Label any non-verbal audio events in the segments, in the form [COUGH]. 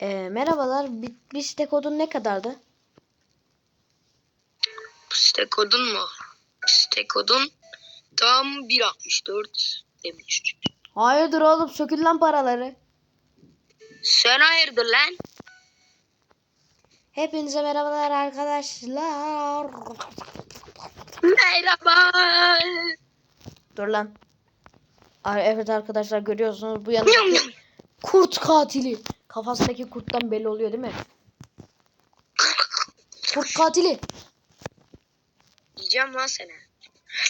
Ee, merhabalar. Bir, bir site kodun ne kadardı? Site kodun mu? Site kodun tam 1.64 demiş. Hayırdır oğlum sökül lan paraları. Sen hayırdır lan? Hepinize merhabalar arkadaşlar. Merhaba. Dur lan. Evet arkadaşlar görüyorsunuz bu yanındaki kurt katili. Kafasındaki kurttan belli oluyor değil mi? Kurt katili. Yiyeceğim lan seni.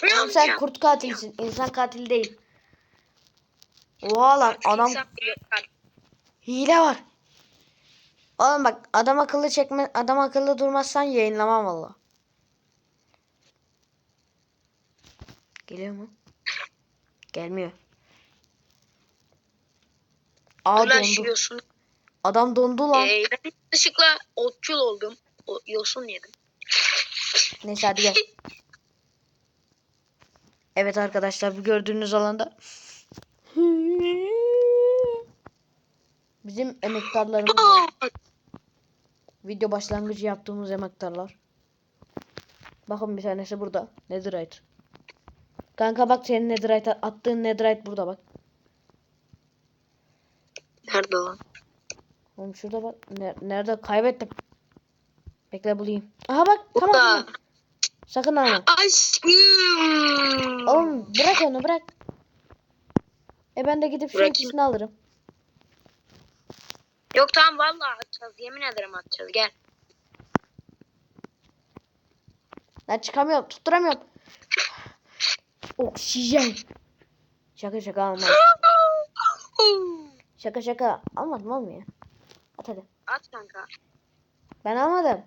Oğlum sen kurt katilsin. İnsan katili değil. Oha lan adam hile var. Oğlum bak adam akıllı çekme adam akıllı durmazsan yayınlamam valla. Geliyor mu? Gelmiyor. Aa dondu. Adam dondu lan. Ee, ben yanlışlıkla otçul oldum. O, yosun yedim. Neyse hadi gel. [LAUGHS] Evet arkadaşlar bu gördüğünüz alanda bizim emektarlarımız var. Video başlangıcı yaptığımız emektarlar. Bakın bir tanesi burada. Netherite. Kanka bak senin Netherite attığın Netherite burada bak. Nerede lan? Oğlum şurada bak. Ne- nerede kaybettim. Bekle bulayım. Aha bak tamam. Tamam. Sakın alma. Aşkım. Oğlum bırak onu bırak. E ben de gidip şu ikisini alırım. Yok tamam vallahi atacağız. Yemin ederim atacağız. Gel. Ben çıkamıyorum. Tutturamıyorum. Oksijen. Şaka şaka almadım. [GASPS] Şaka şaka. Almadım ya. At hadi. At kanka. Ben almadım.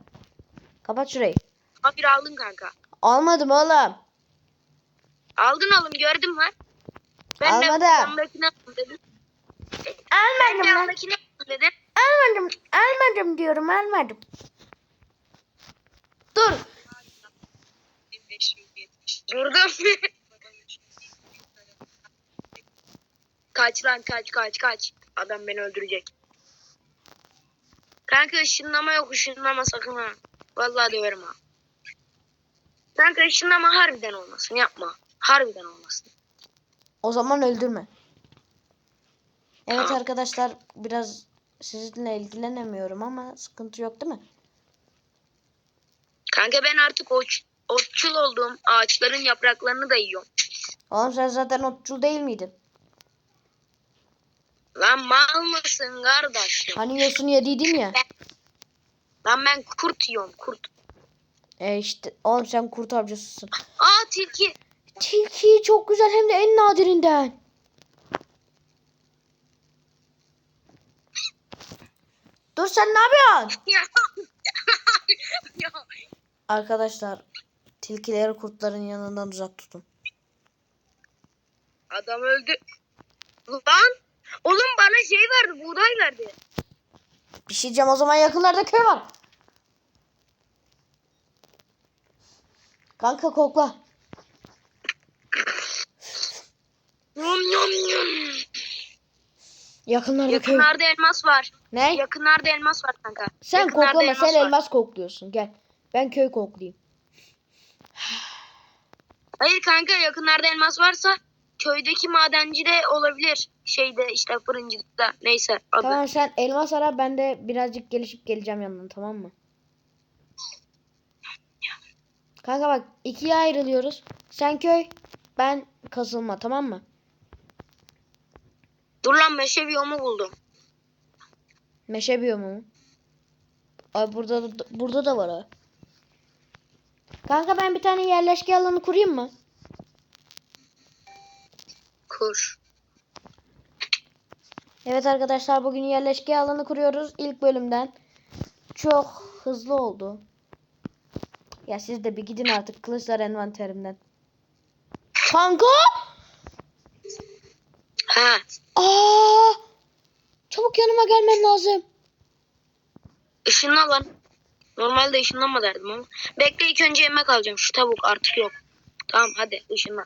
Kapat şurayı. Ha bir aldın kanka. Almadım oğlum. Aldın oğlum gördüm lan. Ben Almadım. de yandakini aldım dedim. Ben de Almadım lan. aldım dedim. Almadım. Almadım diyorum almadım. Dur. Durdum. [LAUGHS] kaç lan kaç kaç kaç. Adam beni öldürecek. Kanka ışınlama yok ışınlama sakın ha. Vallahi döverim ha. Kanka ışınlama harbiden olmasın yapma. Harbiden olmasın. O zaman öldürme. Evet Tamam. arkadaşlar biraz sizinle ilgilenemiyorum ama sıkıntı yok değil mi? Kanka ben artık oç, otçul oldum. Ağaçların yapraklarını da yiyorum. Oğlum sen zaten otçul değil miydin? Lan mal mısın kardeş? Hani yosunu yediydin ya. Lan ben kurt yiyorum kurt. E işte oğlum sen kurt avcısısın. Aa tilki. Tilki çok güzel hem de en nadirinden. Dur sen ne yapıyorsun? [LAUGHS] Ya. ya. Arkadaşlar tilkileri kurtların yanından uzak tutun. Adam öldü. Lan. Oğlum bana şey verdi buğday verdi. Bir şey diyeceğim o zaman yakınlarda köy var. Kanka kokla. Yum yum yum. Yakınlarda köy. Yakınlarda elmas var. Ne? Yakınlarda elmas var kanka. Sen Yakınlarda koklama sen var. elmas kokluyorsun gel. Ben köy koklayayım. Hayır kanka yakınlarda elmas varsa köydeki madenci de olabilir. Şeyde işte fırıncıda neyse adı. Tamam sen elmas ara ben de birazcık gelişip geleceğim yanına tamam mı? Kanka bak ikiye ayrılıyoruz. Sen köy ben kasılma tamam mı? Dur lan meşe biyomu buldum. Meşe biyomu mu? Ay burada da, burada da var ha. Kanka ben bir tane yerleşke alanı kurayım mı? Kur. Evet arkadaşlar bugün yerleşke alanı kuruyoruz ilk bölümden. Çok hızlı oldu. Ya siz de bir gidin artık kılıçlar envanterimden. Kanka! Ha. Aa! Çabuk yanıma gelmen lazım. Işınla lan. Normalde ışınlama derdim ama. Bekle ilk önce yemek alacağım. Şu tavuk artık yok. Tamam hadi ışınla.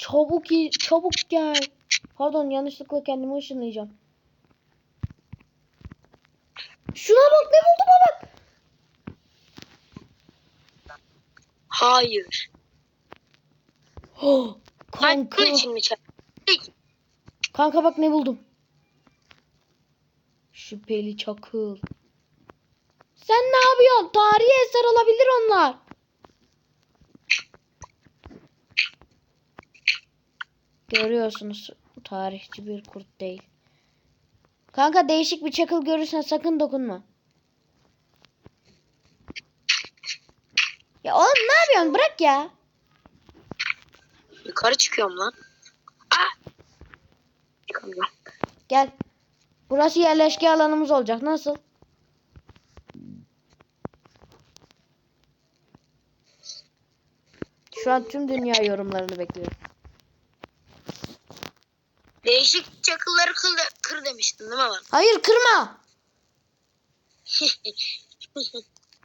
Çabuk çabuk gel. Pardon yanlışlıkla kendimi ışınlayacağım. Şuna bak ne buldum bak. Hayır. Oh, Kanka. için mi? Kanka bak ne buldum. Şüpheli çakıl. Sen ne yapıyorsun? Tarihi eser olabilir onlar. Görüyorsunuz tarihçi bir kurt değil. Kanka değişik bir çakıl görürsen sakın dokunma. Ya oğlum ne yapıyorsun? Bırak ya. Yukarı çıkıyorum lan. Ah! Çıkamıyorum. Gel. Burası yerleşke alanımız olacak. Nasıl? Şu an tüm dünya yorumlarını bekliyorum. Değişik çakılları kır, kır demiştin değil mi lan? [LAUGHS] Hayır kırma.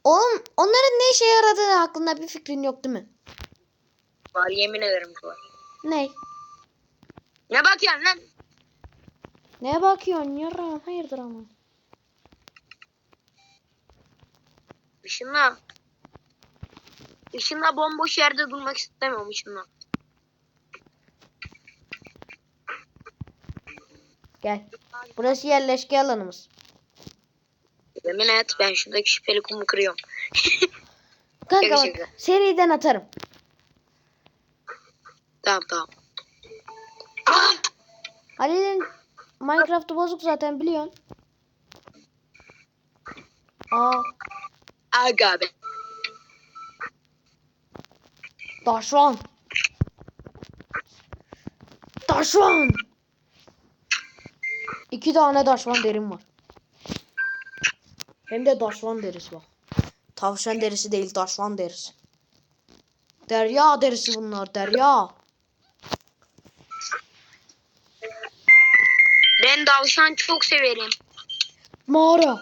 Oğlum onların ne işe yaradığı hakkında bir fikrin yok değil mi? var yemin ederim ki var. Ne? Ne bakıyorsun lan? Neye bakıyorsun yaram? Hayırdır ama. Işınla. Işınla bomboş yerde durmak istemiyorum ışınla. Gel. Burası yerleşke alanımız. Yemin et ben şuradaki şüpheli kumu kırıyorum. [LAUGHS] Kanka bak Gerçekten. seriden atarım. Tamam tamam. Ah! Halil'in Minecraft'ı bozuk zaten biliyorsun. Aa, Aga be. Daşvan. Daşvan. İki tane daşvan derim var. Hem de daşvan derisi var. Tavşan derisi değil daşvan derisi. Derya derisi bunlar derya. Ben davşan çok severim. Mağara.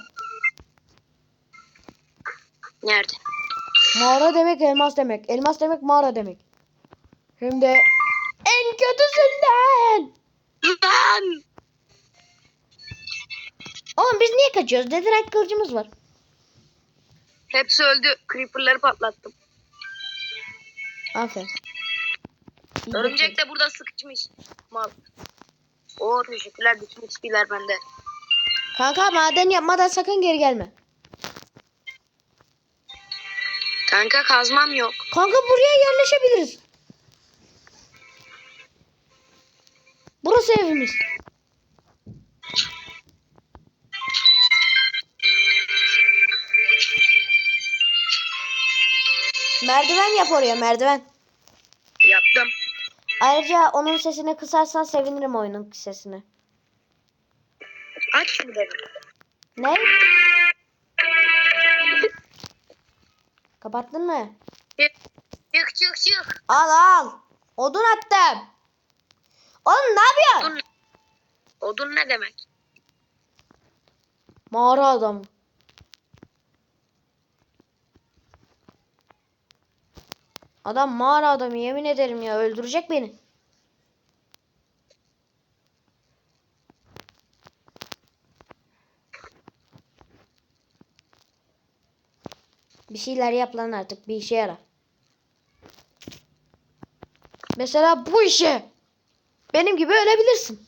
Nerede? Mağara demek elmas demek. Elmas demek mağara demek. Hem de en kötüsünden. Lan! Oğlum biz niye kaçıyoruz? Netherite kılıcımız var. Hepsi öldü. Creeper'ları patlattım. Aferin. İyi Örümcek de burada sıkışmış. Mal. Oo teşekkürler. Bütün XP'ler bende. Kanka maden yapmadan sakın geri gelme. Kanka kazmam yok. Kanka buraya yerleşebiliriz. Burası evimiz. Merdiven yap oraya merdiven. Yaptım. Ayrıca onun sesini kısarsan sevinirim oyunun sesini. Aç mı dedim. Ne? Kapattın mı? Çık çık çık. Al al. Odun attım. Oğlum ne yapıyorsun? Odun, odun ne demek? Mağara adamı. Adam mağara adamı yemin ederim ya öldürecek beni. Bir şeyler yap lan artık bir işe yara. Mesela bu işe. Benim gibi ölebilirsin.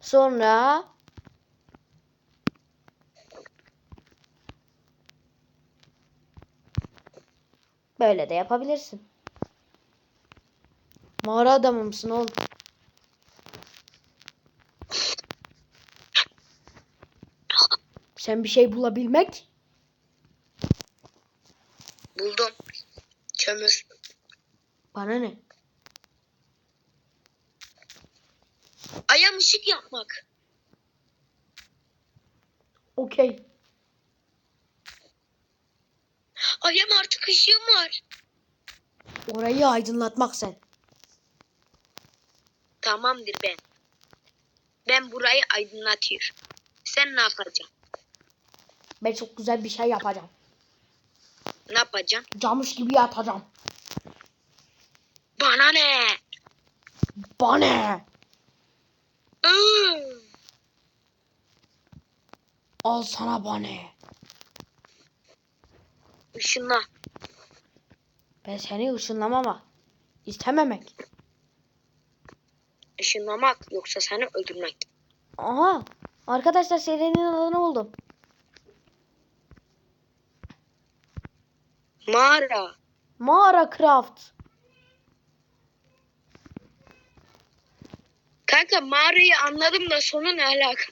Sonra böyle de yapabilirsin. Mağara adamı mısın oğlum? Sen bir şey bulabilmek Buldum. Kömür. bana ne? Ayağım ışık yapmak. Okey. Işığım var. Orayı aydınlatmak sen. Tamamdır ben. Ben burayı aydınlatıyorum. Sen ne yapacaksın? Ben çok güzel bir şey yapacağım. Ne yapacaksın? Camış gibi yatacağım. Bana ne? Bana ne? Iıı. Al sana bane. Işınla. Ben seni ışınlamama. İstememek. Işınlamak yoksa seni öldürmek. Aha. Arkadaşlar serinin adını buldum. Mağara. Mağara Craft. Kanka mağarayı anladım da sonu ne alaka?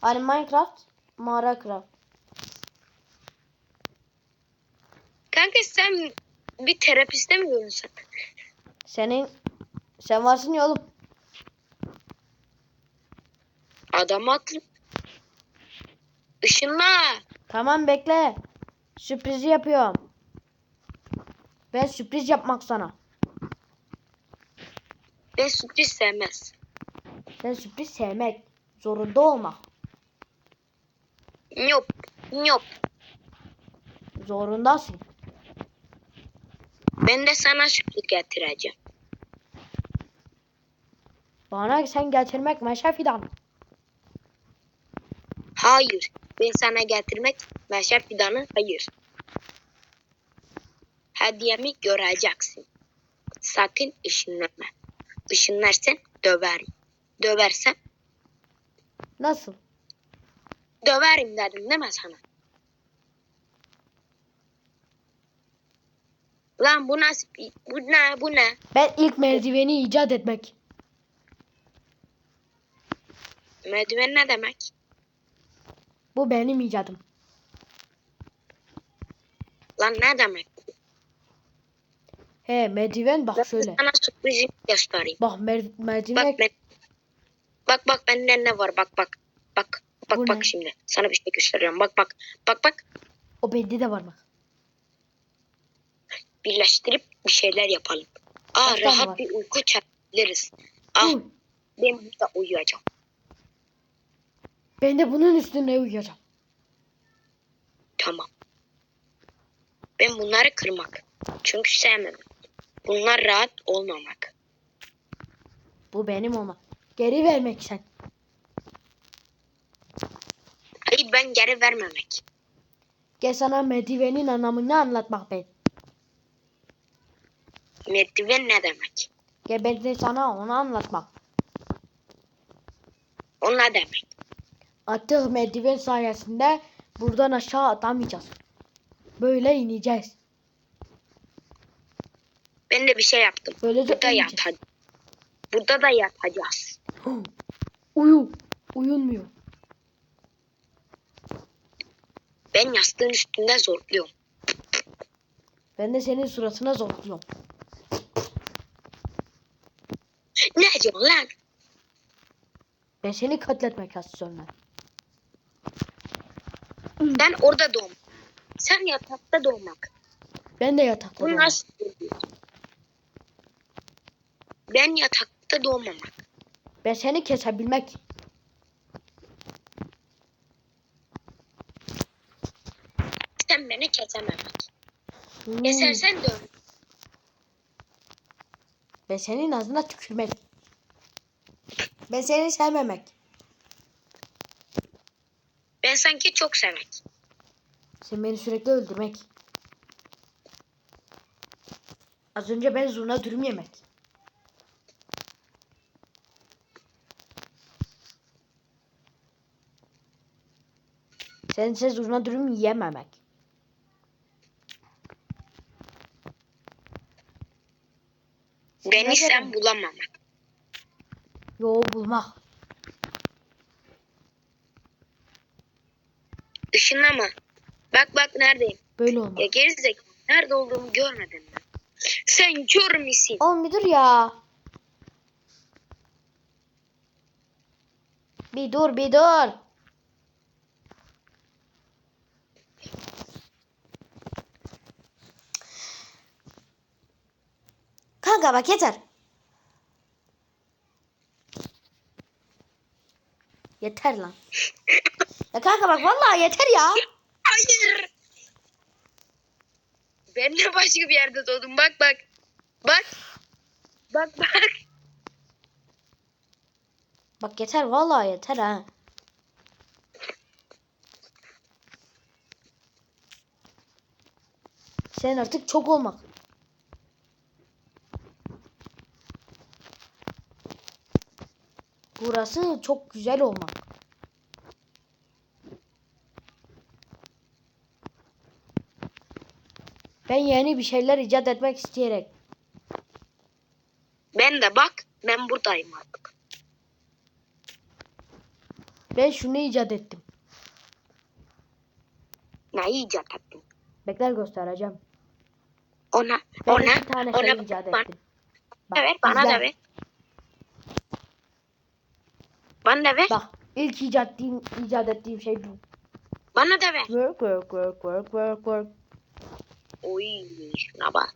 Hani Minecraft. Mağara Craft. Kanka sen bir terapiste mi görünsün? Senin sen varsın ya oğlum. Adam haklı. Işınla. Tamam bekle. Sürprizi yapıyorum. Ben sürpriz yapmak sana. Ben sürpriz sevmez. Sen sürpriz sevmek zorunda olmak. Nyop. Nyop. Zorundasın. Ben de sana sürpriz getireceğim. Bana sen getirmek meşe fidan. Hayır. Ben sana getirmek meşe fidanı hayır. Hediyemi göreceksin. Sakın ışınlama. Işınlarsan döverim. Döversem Nasıl? döverim dedim değil mi sana? Lan bu nasıl bu ne bu ne? Ben ilk merdiveni icat etmek. Merdiven ne demek? Bu benim icadım. Lan ne demek? He merdiven bak Ben şöyle. sana sürprizimi göstereyim. Bak mer- merdiven Bak ben, bak bak bende ne var bak bak. Bak bak Bu bak ne? şimdi. Sana bir şey gösteriyorum. Bak bak. Bak bak. o bende de var bak. Birleştirip bir şeyler yapalım. Aa tane rahat var? bir uyku çekebiliriz. Ah Uy, ben burada uyuyacağım. ben de bunun üstüne uyuyacağım. Tamam. Ben bunları kırmak. Çünkü sevmem. Bunlar rahat olmamak. Bu benim olma. Geri vermek sen. Hayır ben geri vermemek. Gel sana merdivenin anlamını anlatmak ben. Merdiven ne demek? Gel ben de sana onu anlatmak. O ne demek? Artık merdiven sayesinde buradan aşağı atamayacağız. Böyle ineceğiz. Ben de bir şey yaptım. Böylece Burada ineceğiz. Burada da yatacağız. [GASPS] Uyu. Uyunmuyor. Ben yastığın üstünde zorluyorum. Ben de senin suratına zorluyorum. Ne diyorsun lan? Ben seni katletmek istiyorum ben. Ben orada doğmak. Sen yatakta doğmak. Ben de yatakta Bu nasıl? Ben yatakta doğmamak. Ben seni kesebilmek. Sen beni kesememek. Hmm. Kesersen dön. Ben senin ağzına tükürmek. Ben seni sevmemek. Ben sanki çok sevmek. Sen beni sürekli öldürmek. Az önce ben zurna dürüm yemek. Sen ise zurna dürüm yememek. Demek? bulamamak. Yo bulmak. Işınlama. Bak bak neredeyim. Böyle olmak. Ya gerizekalı. Nerede olduğumu görmedin mi? Sen kör müsün? Oğlum bir dur ya. Bir dur bir dur. Aga bak yeter. Yeter lan. ya kanka bak vallahi yeter ya. Hayır. Ben de başka bir yerde doğdum. Bak bak. Bak. Bak bak. Bak yeter vallahi yeter ha. Sen artık çok olmak. Burası çok güzel olmak. Ben yeni bir şeyler icat etmek isteyerek. Ben de bak ben buradayım artık. Ben şunu icat ettim. Neyi icat ettin? Bekler göstereceğim. Ona, Ben ona, tane ona, şey icat bana, ettim. da ver, bana izle. da ver. Bana da ver, Bak ilk icat ettiğim, icat ettiğim şey bu. bana da ver. Work work work work work work. Oy şuna bak.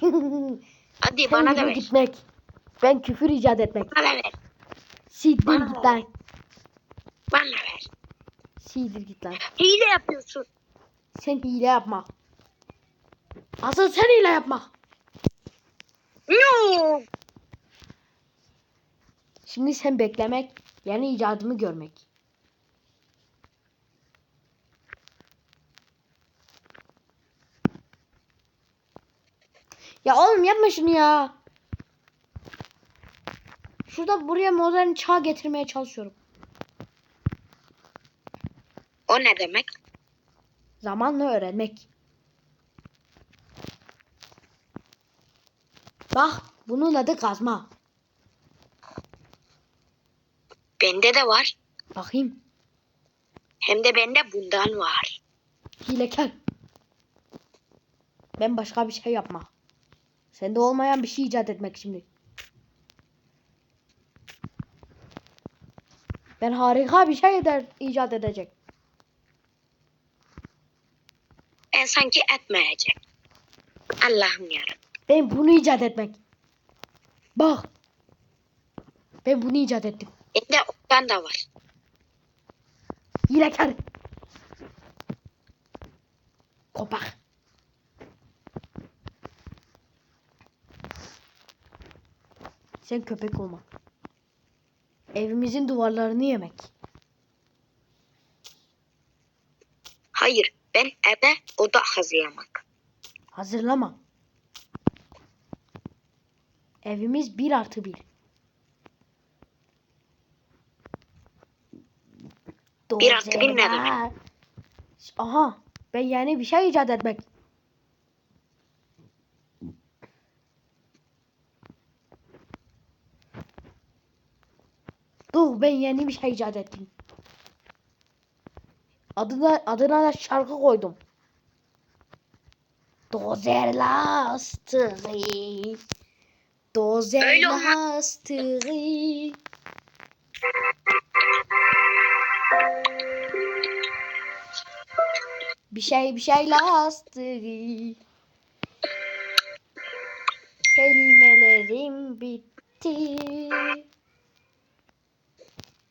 [LAUGHS] Hadi bana da ver. gitmek. Ben küfür icat etmek. Bana ver. Siktir Bana git lan. Bana ver. Siktir git lan. Hile yapıyorsun. Sen hile yapma. Asıl sen hile yapma. Şimdi sen beklemek, yani icadımı görmek. Ya oğlum yapma şunu ya. Şurada buraya modern çağ getirmeye çalışıyorum. O ne demek? Zamanla öğrenmek. Bak bunun adı kazma. Bende de var. Bakayım. Hem de bende bundan var. Hilekar. Ben başka bir şey yapma. Sende olmayan bir şey icat etmek şimdi. Ben harika bir şey eder, icat edecek. Ben sanki etmeyecek. Allah'ım yarabbim. Ben bunu icat etmek. Bak. Ben bunu icat ettim. Bende ondan da var. Hilekar. Kopak. Sen köpek olma. Evimizin duvarlarını yemek. Hayır, ben eve oda hazırlamak. Hazırlama. Evimiz bir artı bir. Bir artı bir ne demek? Aha. Ben yeni bir şey icat etmek. Dur ben yeni bir şey icat ettim. Adına, adına da şarkı koydum. Dozer lastiği. Dozer Öyle Bir şey bir şey lastiği. Kelimelerim bitti.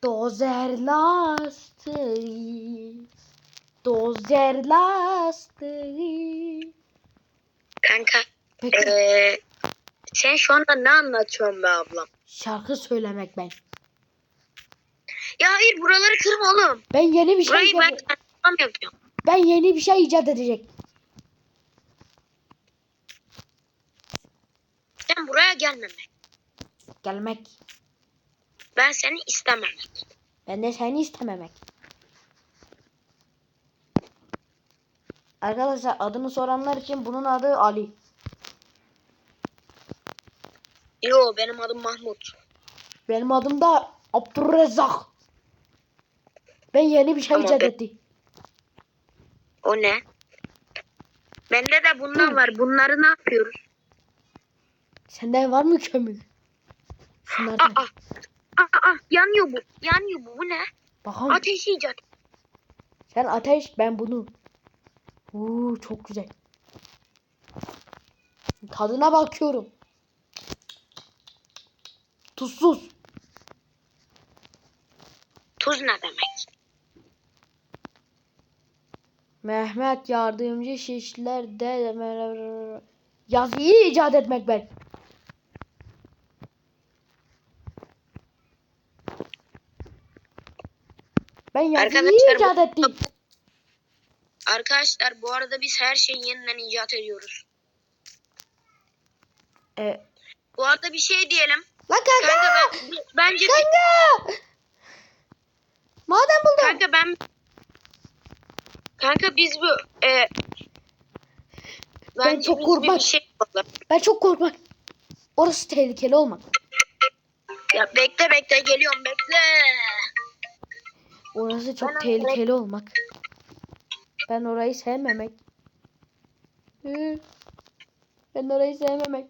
Dozer lastiği. Dozer lastiği. Kanka, Peki eee, sen şu anda ne anlatıyorsun be ablam? şarkı söylemek ben. Ya hayır buraları kırma oğlum. Ben yeni bir şey Burayı ben yapıyorum. Ben yeni bir şey icat edecek. Sen buraya gelmemek. Gelmek. Ben seni istememek. Ben de seni istememek. Arkadaşlar adını soranlar için bunun adı Ali. Yo benim adım Mahmut. Benim adım da Abdurrezzak. Ben yeni bir şey Tamam, icat ben- ettim. O ne? Bende de bundan var. Bunları ne yapıyoruz? Sende var mı kömür? Şunlardan. Aa, aa, aa, yanıyor bu. Yanıyor bu. Bu ne? Bakalım. Ateş icat. Sen ateş ben bunu. Uuu çok güzel. Tadına bakıyorum. Tuzsuz. Tuz ne demek? Mehmet yardımcı şişlerde yazıyı icat etmek ben. Ben yazıyı Arkadaşlar icat ettim. Arkadaşlar bu arada biz her şeyi yeniden icat ediyoruz. E, Bu arada bir şey diyelim. lan kanka! Kanka ben, bence Kanka! Maden buldum. kanka ben kanka biz bu e, bence çok korkmam. şey yapalım. Ben çok korkmak. Orası tehlikeli olmak. Ya bekle bekle geliyorum bekle. Orası çok Ben tehlikeli olmak. Ben orayı sevmemek. Ben orayı sevmemek.